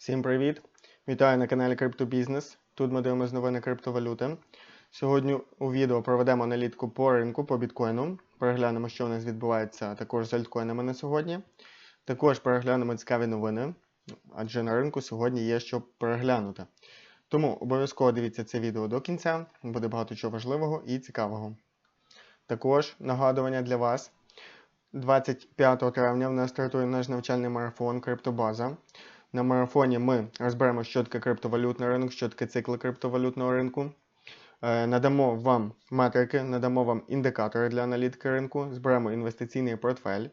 Всім привіт! Вітаю на каналі Криптобізнес. Тут ми дивимося новини криптовалюти. Сьогодні у відео проведемо аналітику по ринку по біткоїну. Переглянемо, що у нас відбувається також з альткоїнами на сьогодні. Також переглянемо цікаві новини, адже на ринку сьогодні є що переглянути. Тому обов'язково дивіться це відео до кінця, буде багато чого важливого і цікавого. Також нагадування для вас. 25 травня в нас стартує наш навчальний марафон Криптобаза. На марафоні ми розберемо, що таке криптовалютний ринок, що таке цикли криптовалютного ринку. Е, Надамо вам метрики, надамо вам індикатори для аналітики ринку, зберемо інвестиційний портфель.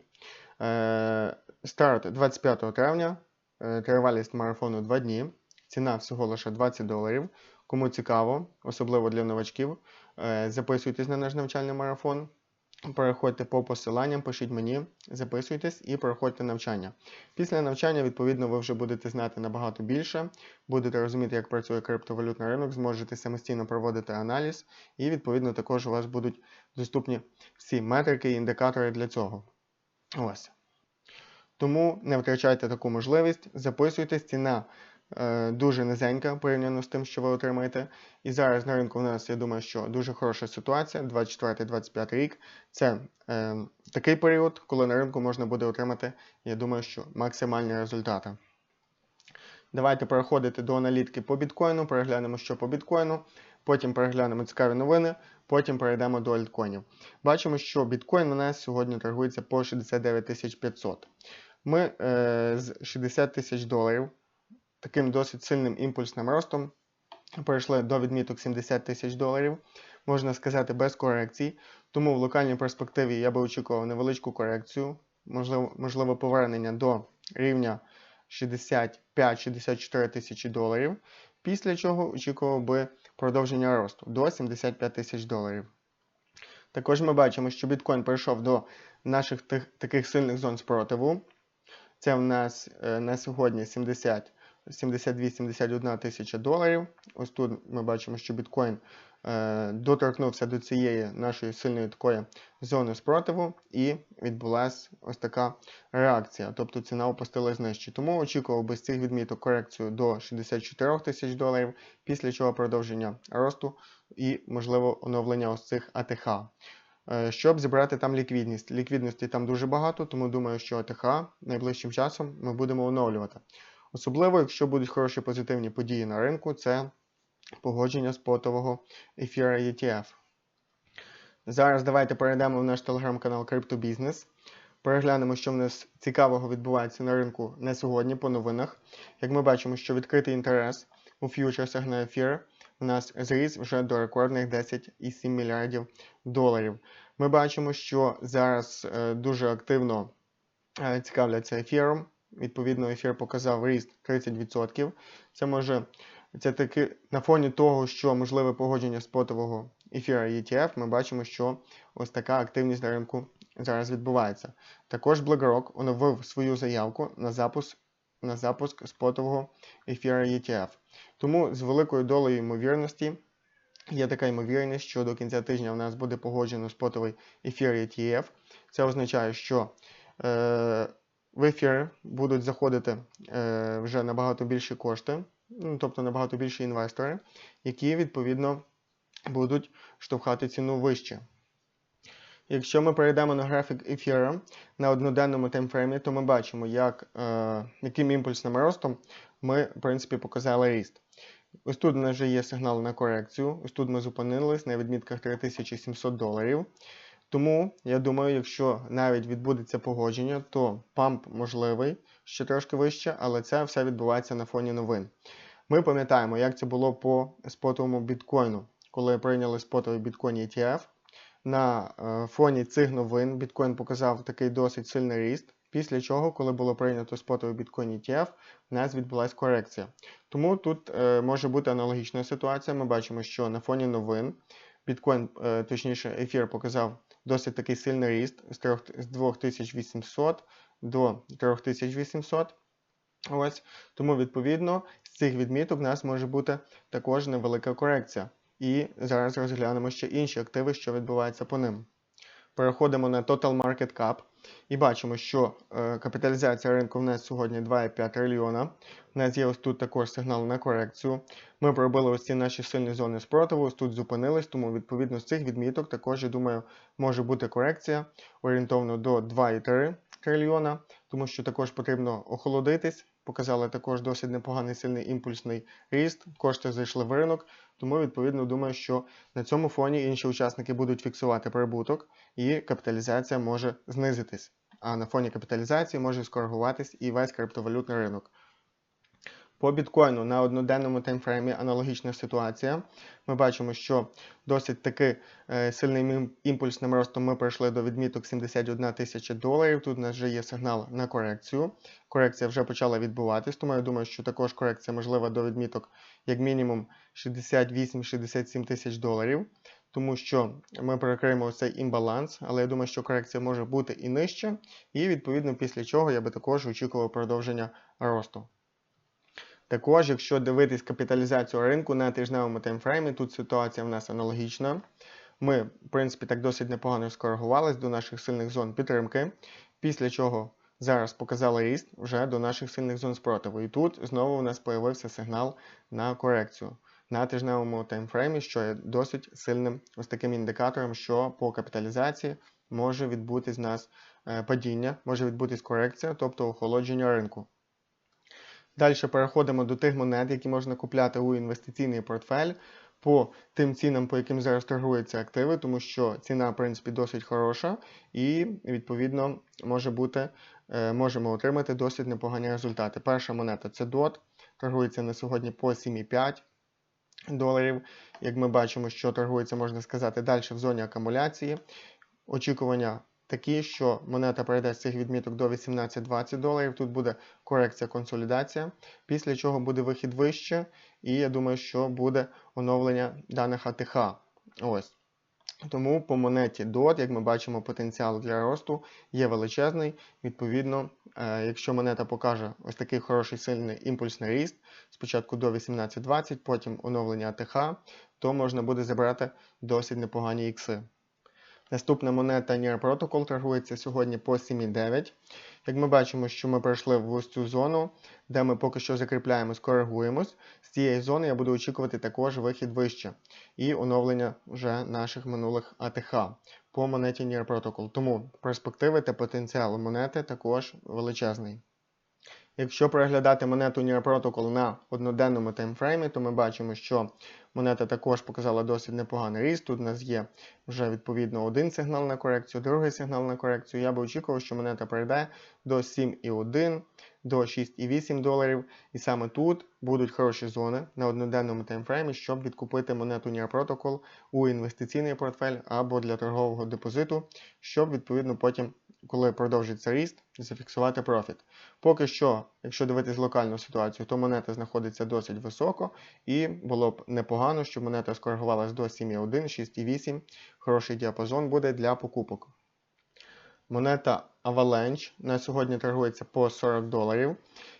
Е, Старт 25 травня, е, тривалість марафону 2 дні. Ціна всього лише 20 доларів. Кому цікаво, особливо для новачків, записуйтесь на наш навчальний марафон. Переходьте по посиланням, пишіть мені, записуйтесь і проходьте навчання. Після навчання, відповідно, ви вже будете знати набагато більше, будете розуміти, як працює криптовалютний ринок, зможете самостійно проводити аналіз, і, відповідно, також у вас будуть доступні всі метрики і індикатори для цього. Ось. Тому не втрачайте таку можливість, записуйтесь, ціна дуже низенька порівняно з тим, що ви отримаєте. І зараз на ринку в нас, я думаю, що дуже хороша ситуація. 24-25 рік це е, такий період, коли на ринку можна буде отримати, я думаю, що максимальні результати. Давайте переходити до аналітики по біткоїну, переглянемо, що по біткоїну, потім переглянемо цікаві новини, потім перейдемо до альткоїнів. Бачимо, що біткоін у нас сьогодні торгується по 69 500. Ми е, з 60 тисяч доларів таким досить сильним імпульсним ростом перейшли до відміток 70 тисяч доларів, можна сказати, без корекцій. Тому в локальній перспективі я би очікував невеличку корекцію, можливо, можливо повернення до рівня 65-64 тисячі доларів, після чого очікував би продовження росту до 75 тисяч доларів. Також ми бачимо, що біткоін прийшов до наших тих, таких сильних зон спротиву. Це в нас е, на сьогодні 70 72-71 тисяча доларів. Ось тут ми бачимо, що біткоін е, доторкнувся до цієї нашої сильної такої зони спротиву, і відбулася ось така реакція. Тобто ціна опустилась нижче. Тому очікував би з цих відміток корекцію до 64 тисяч доларів, після чого продовження росту і, можливо, оновлення ось цих АТХ. Е, Щоб зібрати там ліквідність. Ліквідності там дуже багато, тому думаю, що АТХ найближчим часом ми будемо оновлювати. Особливо, якщо будуть хороші позитивні події на ринку, це погодження спотового ефіра ETF. Зараз давайте перейдемо в наш телеграм-канал CryptoBusiness. Переглянемо, що в нас цікавого відбувається на ринку на сьогодні по новинах. Як ми бачимо, що відкритий інтерес у ф'ючерсах на ефір у нас зріс вже до рекордних 10,7 мільярдів доларів. Ми бачимо, що зараз е, дуже активно е, цікавляться ефіром. Відповідно, ефір показав ріст 30%. Це може це таки на фоні того, що можливе погодження спотового ефіра ETF, ми бачимо, що ось така активність на ринку зараз відбувається. Також BlackRock оновив свою заявку на запуск на запуск спотового ефіра ETF. Тому з великою долею ймовірності є така ймовірність, що до кінця тижня у нас буде погоджено спотовий ефір ETF. Це означає, що е, в ефір будуть заходити е, вже набагато більші кошти, ну, тобто набагато більші інвестори, які відповідно будуть штовхати ціну вище. Якщо ми перейдемо на графік ефіра на одноденному таймфреймі, то ми бачимо, як, е, яким імпульсним ростом ми, в принципі, показали ріст. Ось тут у нас вже є сигнал на корекцію. Ось тут ми зупинились на відмітках 3700 доларів. Тому, я думаю, якщо навіть відбудеться погодження, то памп можливий ще трошки вище, але це все відбувається на фоні новин. Ми пам'ятаємо, як це було по спотовому біткоїну, коли прийняли спотовий біткоін ETF. На е, фоні цих новин біткоін показав такий досить сильний ріст, після чого, коли було прийнято спотовий біткоін ETF, в нас відбулася корекція. Тому тут е, може бути аналогічна ситуація. Ми бачимо, що на фоні новин біткоін, е, точніше, ефір показав досить такий сильний ріст з 3 з 2800 до 3800. Ось. Тому, відповідно, з цих відміток в нас може бути також невелика корекція. І зараз розглянемо ще інші активи, що відбувається по ним. Переходимо на Total Market Cap і бачимо, що е, капіталізація ринку в нас сьогодні 2,5 трильйона. У нас є ось тут також сигнал на корекцію. Ми пробили ось ці наші сильні зони спротиву, ось тут зупинились, тому відповідно з цих відміток також, я думаю, може бути корекція орієнтовно до 2,3 трильйона, тому що також потрібно охолодитись. Показали також досить непоганий сильний імпульсний ріст, кошти зайшли в ринок, тому відповідно думаю, що на цьому фоні інші учасники будуть фіксувати прибуток і капіталізація може знизитись. А на фоні капіталізації може скоригуватись і весь криптовалютний ринок. По біткоїну на одноденному таймфреймі аналогічна ситуація. Ми бачимо, що досить таки е, сильним імпульсним ростом ми прийшли до відміток 71 тисяча доларів. Тут у нас вже є сигнал на корекцію. Корекція вже почала відбуватись, тому я думаю, що також корекція можлива до відміток як мінімум 68-67 тисяч доларів. Тому що ми перекриємо цей імбаланс, але я думаю, що корекція може бути і нижче, і відповідно після чого я би також очікував продовження росту. Також, якщо дивитись капіталізацію ринку на тижневому таймфреймі, тут ситуація в нас аналогічна. Ми, в принципі, так досить непогано скоригувались до наших сильних зон підтримки, після чого зараз показали ріст вже до наших сильних зон спротиву. І тут знову у нас з'явився сигнал на корекцію на тижневому таймфреймі, що є досить сильним ось таким індикатором, що по капіталізації може відбутись в нас е, падіння, може відбутись корекція, тобто охолодження ринку. Далі переходимо до тих монет, які можна купляти у інвестиційний портфель по тим цінам, по яким зараз торгуються активи, тому що ціна, в принципі, досить хороша, і, відповідно, може бути, е, можемо отримати досить непогані результати. Перша монета це DOT, торгується на сьогодні по 7,5 доларів. Як ми бачимо, що торгується, можна сказати, далі в зоні акумуляції. Очікування такі, що монета перейде з цих відміток до 18-20 доларів. Тут буде корекція консолідація, після чого буде вихід вище, і я думаю, що буде оновлення даних АТХ. Ось. Тому по монеті DOT, як ми бачимо, потенціал для росту є величезний. Відповідно, е, якщо монета покаже ось такий хороший сильний імпульсний ріст, спочатку до 18-20, потім оновлення АТХ, то можна буде забрати досить непогані ікси. Наступна монета Near Protocol торгується сьогодні по 7,9. Як ми бачимо, що ми пройшли в ось цю зону, де ми поки що закріпляємо, скоригуємось. З цієї зони я буду очікувати також вихід вище і оновлення вже наших минулих АТХ по монеті Near Protocol. Тому перспективи та потенціал монети також величезний. Якщо переглядати монету Near Protocol на одноденному таймфреймі, то ми бачимо, що монета також показала досить непоганий ріст. Тут у нас є вже відповідно один сигнал на корекцію, другий сигнал на корекцію. Я би очікував, що монета перейде до 7,1, до 6,8 доларів. І саме тут будуть хороші зони на одноденному таймфреймі, щоб відкупити монету Near Protocol у інвестиційний портфель або для торгового депозиту, щоб відповідно потім коли продовжиться ріст, зафіксувати профіт. Поки що, якщо дивитись локальну ситуацію, то монета знаходиться досить високо, і було б непогано, щоб монета скоригувалась до 7,1, 6,8. Хороший діапазон буде для покупок. Монета Avalanche на сьогодні торгується по 40 доларів.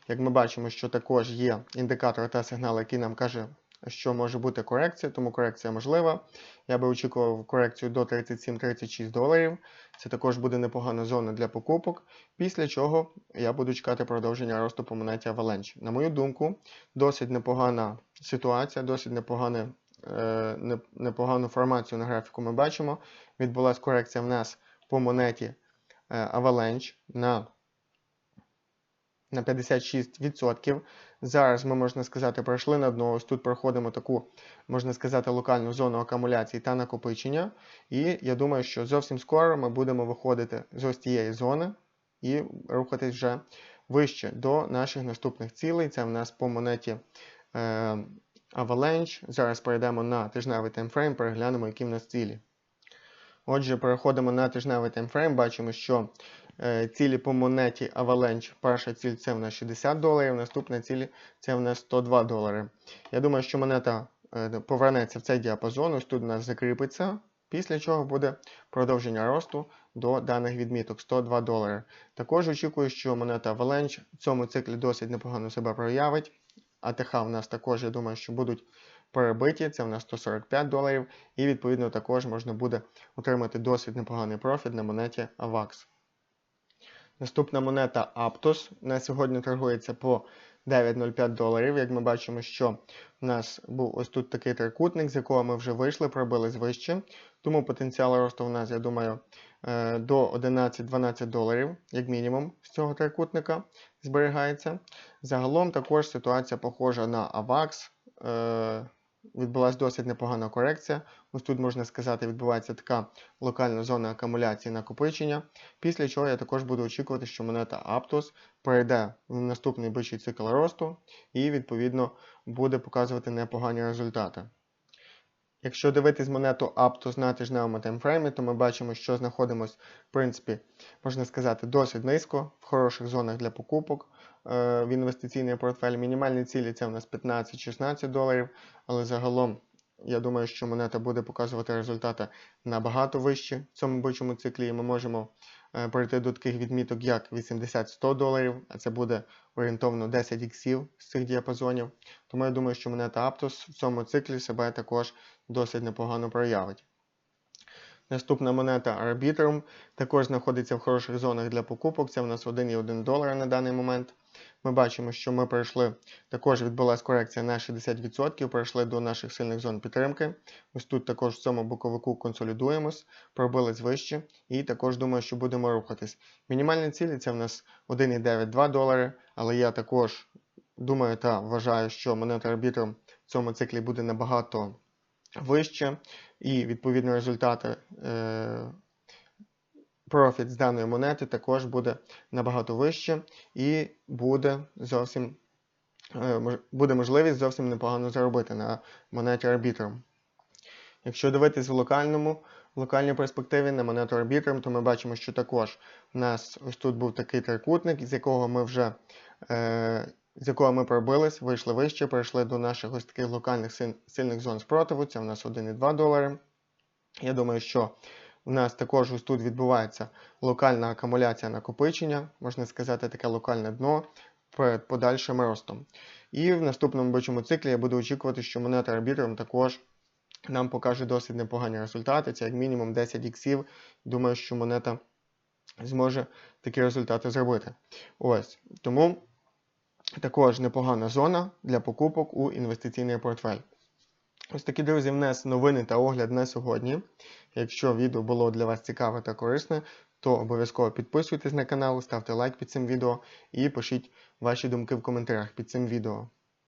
Як ми бачимо, що також є індикатор та сигнал, який нам каже, що може бути корекція, тому корекція можлива. Я би очікував корекцію до 37-36 доларів. Це також буде непогана зона для покупок, після чого я буду чекати продовження росту по монеті Avalanche. На мою думку, досить непогана ситуація, досить непогана, е, непогану формацію на графіку ми бачимо. Відбулася корекція в нас по монеті е, Avalanche на на 56%. Зараз ми, можна сказати, пройшли на дно. Ось тут проходимо таку, можна сказати, локальну зону акумуляції та накопичення. І я думаю, що зовсім скоро ми будемо виходити з ось цієї зони і рухатись вже вище до наших наступних цілей. Це в нас по монеті е, Avalanche. Зараз перейдемо на тижневий таймфрейм, переглянемо, які в нас цілі. Отже, переходимо на тижневий таймфрейм, бачимо, що цілі по монеті Avalanche. Перша ціль це в нас 60 доларів, наступна ціль це в нас 102 долари. Я думаю, що монета е, повернеться в цей діапазон, ось тут у нас закріпиться, після чого буде продовження росту до даних відміток 102 долари. Також очікую, що монета Avalanche в цьому циклі досить непогано себе проявить. АТХ у нас також, я думаю, що будуть перебиті. Це в нас 145 доларів. І відповідно також можна буде отримати досить непоганий профіт на монеті AVAX. Наступна монета Aptos на сьогодні торгується по 9,05 доларів. Як ми бачимо, що у нас був ось тут такий трикутник, з якого ми вже вийшли, пробились вище. Тому потенціал росту у нас, я думаю, е, до 11-12 доларів, як мінімум, з цього трикутника зберігається. Загалом також ситуація похожа на AVAX. Відбулася досить непогана корекція. Ось тут можна сказати, відбувається така локальна зона акумуляції накопичення. Після чого я також буду очікувати, що монета Aptos перейде в наступний бичий цикл росту і, відповідно, буде показувати непогані результати. Якщо дивитись монету Aptos на тижневому таймфреймі, то ми бачимо, що знаходимося, в принципі, можна сказати, досить низько, в хороших зонах для покупок в інвестиційний портфель. Мінімальні цілі це в нас 15-16 доларів, але загалом я думаю, що монета буде показувати результати набагато вищі в цьому бичому циклі. І ми можемо е, перейти до таких відміток, як 80-100 доларів, а це буде орієнтовно 10 іксів з цих діапазонів. Тому я думаю, що монета Aptos в цьому циклі себе також досить непогано проявить. Наступна монета Arbitrum також знаходиться в хороших зонах для покупок. Це в нас 1,1 долара на даний момент. Ми бачимо, що ми пройшли, також відбулася корекція на 60%, перейшли до наших сильних зон підтримки. Ось тут також в цьому боковику консолідуємось, пробились вище і також думаю, що будемо рухатись. Мінімальні цілі це в нас 1,92 долари, але я також думаю та вважаю, що монета Arbitrum в цьому циклі буде набагато вище, і відповідно результати. Е профіт з даної монети також буде набагато вище і буде зовсім е, буде можливість зовсім непогано заробити на монеті Arbitrum. Якщо дивитись в локальному, в локальній перспективі на монету Arbitrum, то ми бачимо, що також у нас ось тут був такий трикутник, з якого ми вже е, з якого ми пробились, вийшли вище, перейшли до наших ось таких локальних сильних зон спротиву. Це у нас 1,2 долари. Я думаю, що у нас також ось тут відбувається локальна акумуляція накопичення, можна сказати, таке локальне дно перед подальшим ростом. І в наступному бичому циклі я буду очікувати, що монета Arbitrum також нам покаже досить непогані результати. Це як мінімум 10 іксів. Думаю, що монета зможе такі результати зробити. Ось. Тому також непогана зона для покупок у інвестиційний портфель. Ось такі, друзі, в нас новини та огляд на сьогодні. Якщо відео було для вас цікаве та корисне, то обов'язково підписуйтесь на канал, ставте лайк під цим відео і пишіть ваші думки в коментарях під цим відео.